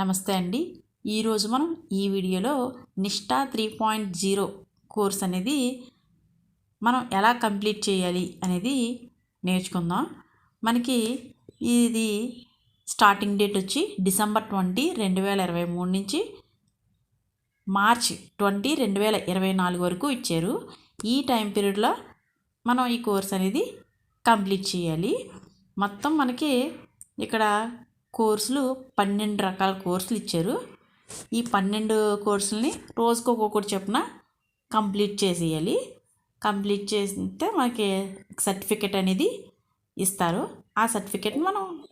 నమస్తే అండి. ఈరోజు మనం ఈ వీడియోలో Nishtha three point zero course అనేది మనం ఎలా కంప్లీట్ చేయాలి అనేది నేర్చుకుందాం. మనకి ఇది స్టార్టింగ్ డేట్ వచ్చి డిసెంబర్ ట్వంటీ రెండు వేల ఇరవై మూడు నుంచి మార్చ్ ట్వంటీ రెండు వేల ఇరవై నాలుగు వరకు ఇచ్చారు. ఈ టైం పీరియడ్లో మనం ఈ కోర్స్ అనేది కంప్లీట్ చేయాలి. మొత్తం మనకి ఇక్కడ కోర్సులు పన్నెండు రకాల కోర్సులు ఇచ్చారు. ఈ పన్నెండు కోర్సులని రోజుకు ఒక్కొక్కటి చొప్పున కంప్లీట్ చేసేయాలి. కంప్లీట్ చేస్తే మనకి సర్టిఫికెట్ అనేది ఇస్తారు. ఆ సర్టిఫికెట్ మనం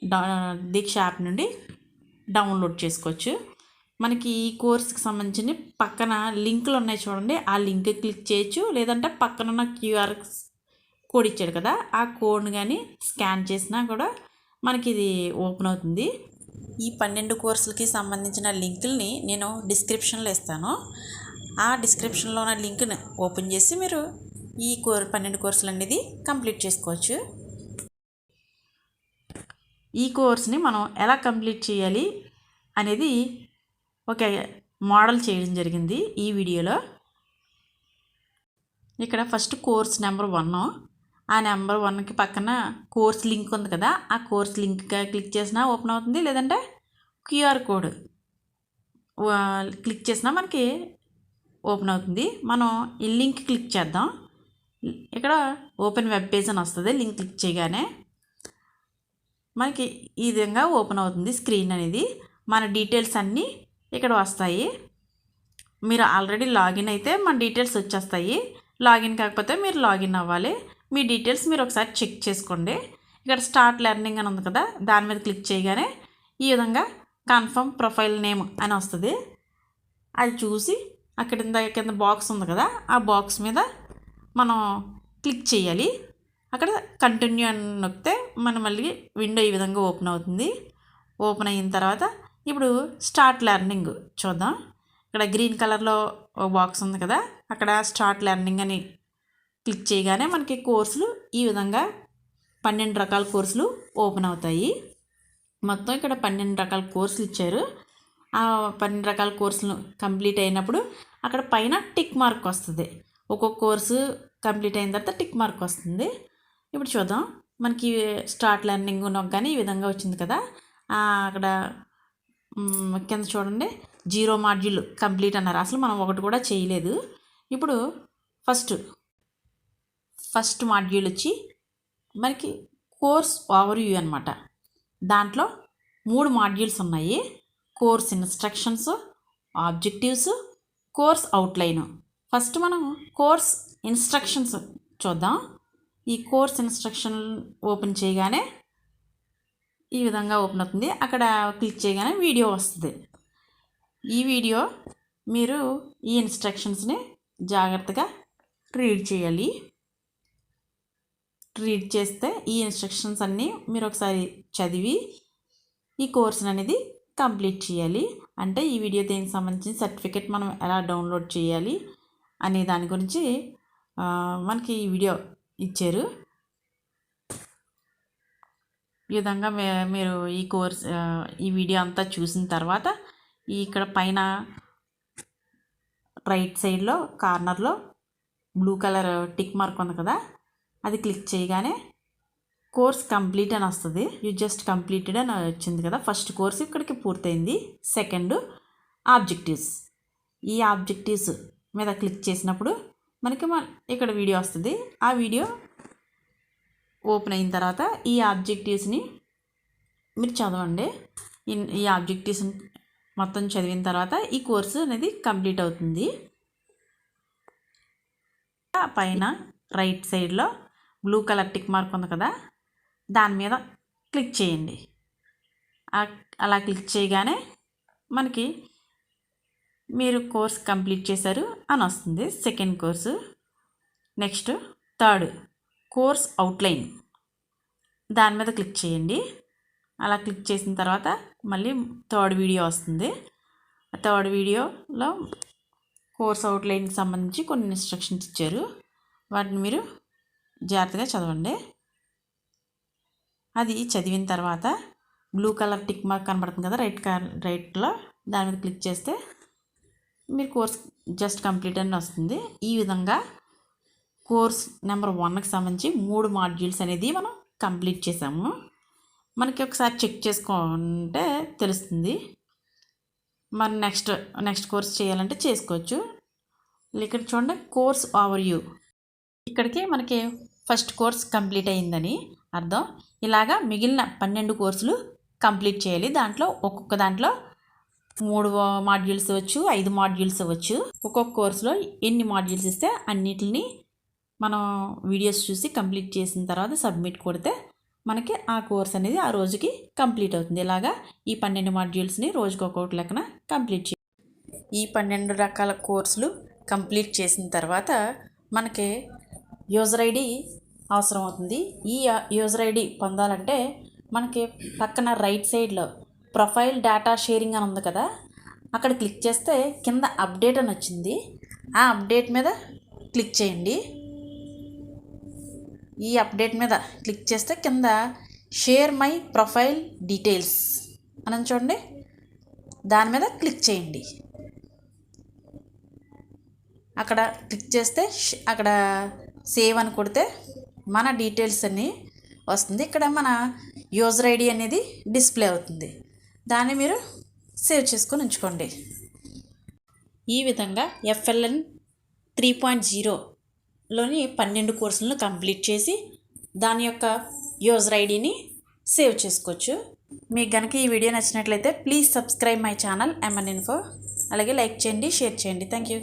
దీక్ష యాప్ నుండి డౌన్లోడ్ చేసుకోవచ్చు. మనకి ఈ కోర్స్కి సంబంధించిన పక్కన లింకులు ఉన్నాయి చూడండి. ఆ లింక్ క్లిక్ చేయొచ్చు. లేదంటే పక్కన ఉన్న క్యూఆర్ కోడ్ ఇచ్చాడు కదా ఆ కోడ్ని కానీ స్కాన్ చేసినా కూడా మనకి ఇది ఓపెన్ అవుతుంది. ఈ పన్నెండు కోర్సులకి సంబంధించిన లింకుల్ని నేను డిస్క్రిప్షన్లో ఇస్తాను. ఆ డిస్క్రిప్షన్లో ఉన్న లింక్ని ఓపెన్ చేసి మీరు ఈ కోర్ పన్నెండు కోర్సులు అనేది కంప్లీట్ చేసుకోవచ్చు. ఈ కోర్స్ని మనం ఎలా కంప్లీట్ చేయాలి అనేది ఒక మోడల్ చేయడం జరిగింది ఈ వీడియోలో. ఇక్కడ ఫస్ట్ కోర్స్ నెంబర్ వన్ ఆ నెంబర్ వన్కి పక్కన కోర్స్ లింక్ ఉంది కదా ఆ కోర్స్ లింక్ క్లిక్ చేసినా ఓపెన్ అవుతుంది లేదంటే క్యూఆర్ కోడ్ క్లిక్ చేసినా మనకి ఓపెన్ అవుతుంది. మనం ఈ లింక్ క్లిక్ చేద్దాం. ఇక్కడ ఓపెన్ వెబ్ పేజ్ అని వస్తుంది లింక్ క్లిక్ చేయగానే మనకి ఈ విధంగా ఓపెన్ అవుతుంది స్క్రీన్ అనేది. మన డీటెయిల్స్ అన్నీ ఇక్కడ వస్తాయి. మీరు ఆల్రెడీ లాగిన్ అయితే మన డీటెయిల్స్ వచ్చేస్తాయి. లాగిన్ కాకపోతే మీరు లాగిన్ అవ్వాలి. మీ డీటెయిల్స్ మీరు ఒకసారి చెక్ చేసుకోండి. ఇక్కడ స్టార్ట్ లెర్నింగ్ అని ఉంది కదా దాని మీద క్లిక్ చేయగానే ఈ విధంగా కన్ఫర్మ్ ప్రొఫైల్ నేమ్ అని వస్తుంది. అది చూసి అక్కడ కింద కింద బాక్స్ ఉంది కదా ఆ బాక్స్ మీద మనం క్లిక్ చేయాలి. అక్కడ కంటిన్యూ అని నొక్కితే మనం మళ్ళీ విండో ఈ విధంగా ఓపెన్ అవుతుంది. ఓపెన్ అయిన తర్వాత ఇప్పుడు స్టార్ట్ లెర్నింగ్ చూద్దాం. ఇక్కడ గ్రీన్ కలర్లో ఒక బాక్స్ ఉంది కదా అక్కడ స్టార్ట్ లెర్నింగ్ అని క్లిక్ చేయగానే మనకి కోర్సులు ఈ విధంగా పన్నెండు రకాల కోర్సులు ఓపెన్ అవుతాయి. మొత్తం ఇక్కడ పన్నెండు రకాల కోర్సులు ఇచ్చారు. ఆ పన్నెండు రకాల కోర్సులు కంప్లీట్ అయినప్పుడు అక్కడ పైన టిక్ మార్క్ వస్తుంది. ఒక్కొక్క కోర్సు కంప్లీట్ అయిన తర్వాత టిక్ మార్క్ వస్తుంది. ఇప్పుడు చూద్దాం. మనకి స్టార్ట్ లెర్నింగ్ నొక్కగానే ఈ విధంగా వచ్చింది కదా. అక్కడ కింద చూడండి. జీరో మాడ్యూల్ కంప్లీట్ అన్నారు. అసలు మనం ఒకటి కూడా చేయలేదు. ఇప్పుడు ఫస్ట్ ఫస్ట్ మాడ్యూల్ వచ్చి మనకి కోర్స్ ఓవర్వ్యూ అనమాట దాంట్లో మూడు మాడ్యూల్స్ ఉన్నాయి. Course instructions objectives course outline first మనం కోర్స్ ఇన్స్ట్రక్షన్స్ చూద్దాం. ఈ కోర్స్ ఇన్స్ట్రక్షన్ ఓపెన్ చేయగానే ఈ విధంగా ఓపెన్ అవుతుంది. అక్కడ క్లిక్ చేయగానే వీడియో వస్తుంది. ఈ వీడియో మీరు ఈ ఇన్స్ట్రక్షన్స్ని జాగ్రత్తగా రీడ్ చేయాలి. రీడ్ చేస్తే ఈ ఇన్స్ట్రక్షన్స్ అన్నీ మీరు ఒకసారి చదివి ఈ కోర్సును అనేది కంప్లీట్ చేయాలి. అంటే ఈ వీడియో దీనికి సంబంధించిన సర్టిఫికేట్ మనం ఎలా డౌన్లోడ్ చేయాలి అనే దాని గురించి మనకి ఈ వీడియో ఇచ్చారు. ఈ విధంగా మీరు ఈ కోర్స్ ఈ వీడియో అంతా చూసిన తర్వాత ఇక్కడ పైన రైట్ సైడ్లో కార్నర్లో బ్లూ కలర్ టిక్ మార్క్ ఉంది కదా? అది క్లిక్ చేయగానే కోర్స్ కంప్లీట్ అని వస్తుంది. యూ జస్ట్ కంప్లీటెడ్ అని వచ్చింది కదా. ఫస్ట్ కోర్స్ ఇక్కడికి పూర్తయింది. Second objectives. ఈ ఆబ్జెక్టివ్స్ మీద క్లిక్ చేసినప్పుడు మనకి ఇక్కడ వీడియో వస్తుంది. ఆ వీడియో ఓపెన్ అయిన తర్వాత ఈ ఆబ్జెక్టివ్స్ని మీరు చదవండి. ఈ ఆబ్జెక్టివ్స్ మొత్తం చదివిన తర్వాత ఈ కోర్సు అనేది కంప్లీట్ అవుతుంది. పైన రైట్ సైడ్లో బ్లూ కలర్ టిక్ మార్క్ ఉంది కదా దాని మీద క్లిక్ చేయండి. అలా క్లిక్ చేయగానే మనకి మీరు కోర్స్ కంప్లీట్ చేశారు అని వస్తుంది. Second course next third course outline. దాని మీద క్లిక్ చేయండి. అలా క్లిక్ చేసిన తర్వాత మళ్ళీ థర్డ్ వీడియో వస్తుంది. థర్డ్ వీడియోలో కోర్స్ అవుట్లైన్కి సంబంధించి కొన్ని ఇన్స్ట్రక్షన్స్ ఇచ్చారు. వాటిని మీరు జాగ్రత్తగా చదవండి. అది చదివిన తర్వాత బ్లూ కలర్ టిక్ మార్క్ కనబడుతుంది కదా రైట్ రైట్లో దాని మీద క్లిక్ చేస్తే మీరు కోర్స్ జస్ట్ కంప్లీట్ అని వస్తుంది. ఈ విధంగా కోర్స్ నెంబర్ వన్కి సంబంధించి మూడు మాడ్యూల్స్ అనేది మనం కంప్లీట్ చేసాము. మనకి ఒకసారి చెక్ చేసుకుంటే తెలుస్తుంది. మరి నెక్స్ట్ నెక్స్ట్ కోర్స్ చేయాలంటే చేసుకోవచ్చు. ఇక్కడ చూడండి కోర్స్ ఓవర్ యూ ఇక్కడికి మనకి ఫస్ట్ కోర్స్ కంప్లీట్ అయిందని అర్థం. ఇలాగా మిగిలిన పన్నెండు కోర్సులు కంప్లీట్ చేయాలి. దాంట్లో ఒక్కొక్క దాంట్లో మూడు మాడ్యూల్స్ అవ్వచ్చు ఐదు మాడ్యూల్స్ అవ్వచ్చు. ఒక్కొక్క కోర్సులో ఎన్ని మాడ్యూల్స్ ఇస్తే అన్నిటిని మనం వీడియోస్ చూసి కంప్లీట్ చేసిన తర్వాత సబ్మిట్ కొడితే మనకి ఆ కోర్స్ అనేది ఆ రోజుకి కంప్లీట్ అవుతుంది. ఇలాగా ఈ పన్నెండు మాడ్యూల్స్ని రోజుకి ఒక్కొక్కటి లెక్కన కంప్లీట్ చే ఈ పన్నెండు రకాల కోర్సులు కంప్లీట్ చేసిన తర్వాత మనకి యూజర్ ఐడి అవసరం అవుతుంది ఈ యూజర్ ఐడి పొందాలంటే మనకి పక్కన రైట్ సైడ్లో ప్రొఫైల్ డేటా షేరింగ్ అని ఉంది కదా అక్కడ క్లిక్ చేస్తే కింద అప్డేట్ అని వచ్చింది. ఆ అప్డేట్ మీద క్లిక్ చేయండి. ఈ అప్డేట్ మీద క్లిక్ చేస్తే కింద షేర్ మై ప్రొఫైల్ డీటెయిల్స్ అని చూడండి. దాని మీద క్లిక్ చేయండి. అక్కడ క్లిక్ చేస్తే అక్కడ సేవ్ అని కొడితే మన డీటెయిల్స్ అన్నీ వస్తుంది. ఇక్కడ మన యూజర్ ఐడి అనేది డిస్ప్లే అవుతుంది. దాన్ని మీరు సేవ్ చేసుకొని ఉంచుకోండి. ఈ విధంగా ఎఫ్ఎల్ఎన్ త్రీ పాయింట్ జీరోలోని పన్నెండు కోర్సులను కంప్లీట్ చేసి దాని యొక్క యూజర్ ఐడిని సేవ్ చేసుకోవచ్చు. మీకు కనుక ఈ వీడియో నచ్చినట్లయితే please subscribe my channel MN info అలాగే లైక్ చేయండి షేర్ చేయండి. Thank you